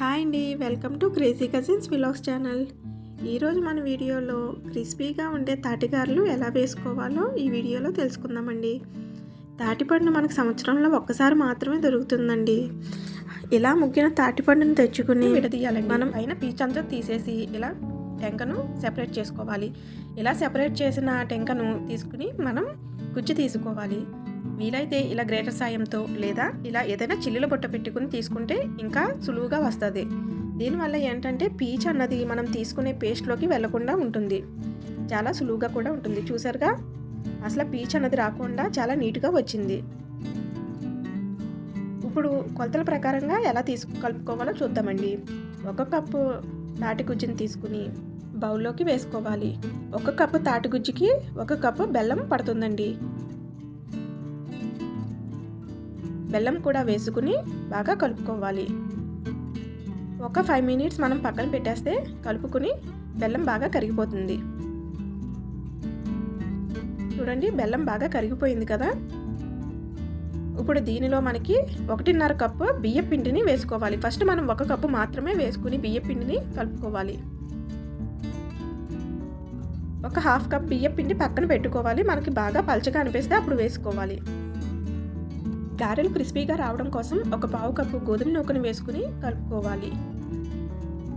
Hi అండి welcome to crazy cousins vlogs channel. ఈరోజు మన వీడియోలో క్రిస్పీగా ఉండే తాటిగారులు ఎలా వేసుకోవాలో ఈ వీడియోలో తెలుసుకుందామండి. తాటిపండు మనకు సంవత్సరంలో ఒక్కసారి మాత్రమే దొరుకుతుందండి. ఇలా ముగ్గిన తాటిపండును తెచ్చుకుని విడదీయాలండి. మనం పైన పీచ్ అంతా తీసేసి ఇలా టెంకను సెపరేట్ చేసుకోవాలి. ఇలా సెపరేట్ చేసిన టెంకను తీసుకుని మనం గుజ్జు తీసుకోవాలి. వీలైతే ఇలా గ్రేటర్ సాయంతో లేదా ఇలా ఏదైనా చిల్లుల బుట్ట పెట్టుకుని తీసుకుంటే ఇంకా సులువుగా వస్తుంది. దీనివల్ల ఏంటంటే పీచ్ అన్నది మనం తీసుకునే పేస్ట్లోకి వెళ్ళకుండా ఉంటుంది. చాలా సులువుగా కూడా ఉంటుంది. చూసారుగా అసలు పీచ్ అన్నది రాకుండా చాలా నీట్గా వచ్చింది. ఇప్పుడు కొలతల ప్రకారంగా ఎలా తీసుకు కలుపుకోవాలో చూద్దామండి. ఒక కప్పు తాటి గుజ్జుని తీసుకుని బౌల్లోకి వేసుకోవాలి. ఒక కప్పు తాటి గుజ్జుకి ఒక కప్పు బెల్లం పడుతుందండి. బెల్లం కూడా వేసుకుని బాగా కలుపుకోవాలి. ఒక ఫైవ్ మినిట్స్ మనం పక్కన పెట్టేస్తే కలుపుకుని బెల్లం బాగా కరిగిపోతుంది. చూడండి బెల్లం బాగా కరిగిపోయింది కదా? ఇప్పుడు దీనిలో మనకి ఒకటిన్నర కప్పు బియ్య పిండిని వేసుకోవాలి. ఫస్ట్ మనం ఒక కప్పు మాత్రమే వేసుకుని బియ్య పిండిని కలుపుకోవాలి. ఒక హాఫ్ కప్ బియ్య పిండి పక్కన పెట్టుకోవాలి. మనకి బాగా పలచగా అనిపిస్తే అప్పుడు వేసుకోవాలి. గారెలు క్రిస్పీగా రావడం కోసం ఒక పావు కప్పు గోధుమ నూకను వేసుకుని కలుపుకోవాలి.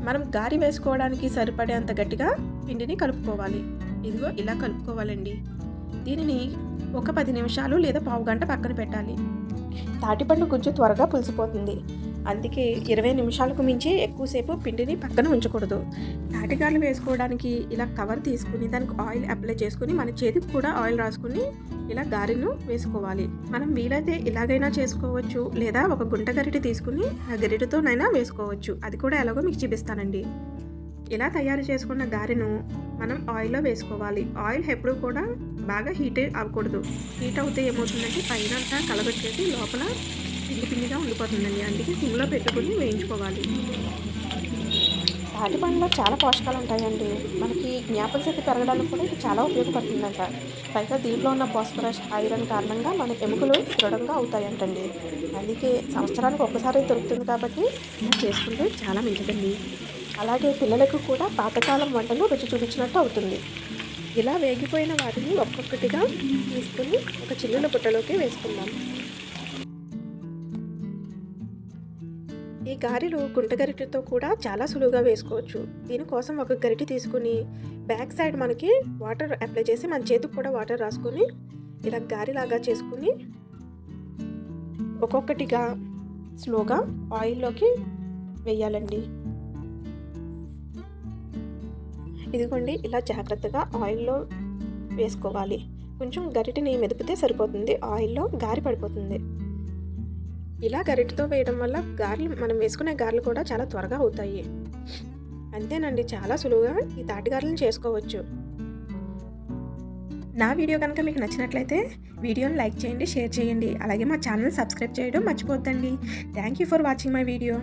మనం గారి వేసుకోవడానికి సరిపడేంత గట్టిగా పిండిని కలుపుకోవాలి. ఇదిగో ఇలా కలుపుకోవాలండి. దీనిని ఒక పది నిమిషాలు లేదా పావు గంట పక్కన పెట్టాలి. తాటిపండు గుజ్జు త్వరగా పులిసిపోతుంది. అందుకే ఇరవై నిమిషాలకు మించి ఎక్కువసేపు పిండిని పక్కన ఉంచకూడదు. తాటిగాలు వేసుకోవడానికి ఇలా కవర్ తీసుకుని దానికి ఆయిల్ అప్లై చేసుకుని మన చేతికి కూడా ఆయిల్ రాసుకుని ఇలా గారెను వేసుకోవాలి. మనం వీలైతే ఇలాగైనా చేసుకోవచ్చు లేదా ఒక గుంట గరిటె తీసుకుని ఆ గరిటెతోనైనా వేసుకోవచ్చు. అది కూడా ఎలాగో మీకు చూపిస్తానండి. ఇలా తయారు చేసుకున్న గారెను మనం ఆయిల్లో వేసుకోవాలి. ఆయిల్ ఎప్పుడు కూడా బాగా హీట్ అవ్వకూడదు. హీట్ అవుతే ఏమవుతుందంటే పైన అంతా కలగొచ్చేసి లోపల పిండి పిండిగా ఉండిపోతుందండి. అందుకే సిమ్లో పెట్టుకుని వేయించుకోవాలి. తాటి పండులో చాలా పోషకాలు ఉంటాయండి. మనకి జ్ఞాపక శక్తి పెరగడానికి కూడా ఇది చాలా ఉపయోగపడుతుందంట. పైగా దీంట్లో ఉన్న ఫాస్ఫరస్ ఐరన్ కారణంగా మన ఎముకలు దృఢంగా అవుతాయంటండి. అందుకే సంవత్సరానికి ఒక్కసారి దొరుకుతుంది కాబట్టి ఇలా చేసుకుంటే చాలా మంచిదండి. అలాగే పిల్లలకు కూడా పాతకాలం వంటలు రుచి చూపించినట్టు అవుతుంది. ఇలా వేగిపోయిన వాటిని ఒక్కొక్కటిగా తీసుకుని ఒక చిల్లుల బుట్టలోకి వేసుకుందాం. ఈ గారెలు గుంట గరిటెతో కూడా చాలా సులువుగా వేసుకోవచ్చు. దీనికోసం ఒక గరిటె తీసుకుని బ్యాక్ సైడ్ మనకి వాటర్ అప్లై చేసి మన చేతికి కూడా వాటర్ రాసుకొని ఇలా గారెలాగా చేసుకుని ఒక్కొక్కటిగా స్లోగా ఆయిల్లోకి వేయాలండి. ఇదిగోండి ఇలా జాగ్రత్తగా ఆయిల్లో వేసుకోవాలి. కొంచెం గరిటెని మెదిపితే సరిపోతుంది. ఆయిల్లో గారి పడిపోతుంది. ఇలా గరిటతో వేయడం వల్ల గార్లు మనం వేసుకునే గార్లు కూడా చాలా త్వరగా అవుతాయి. అంతేనండి చాలా సులువుగా ఈ తాటిగారెలను చేసుకోవచ్చు. నా వీడియో కనుక మీకు నచ్చినట్లయితే వీడియోని లైక్ చేయండి షేర్ చేయండి. అలాగే మా ఛానల్ సబ్స్క్రైబ్ చేయడం మర్చిపోద్దండి thank you for watching my video.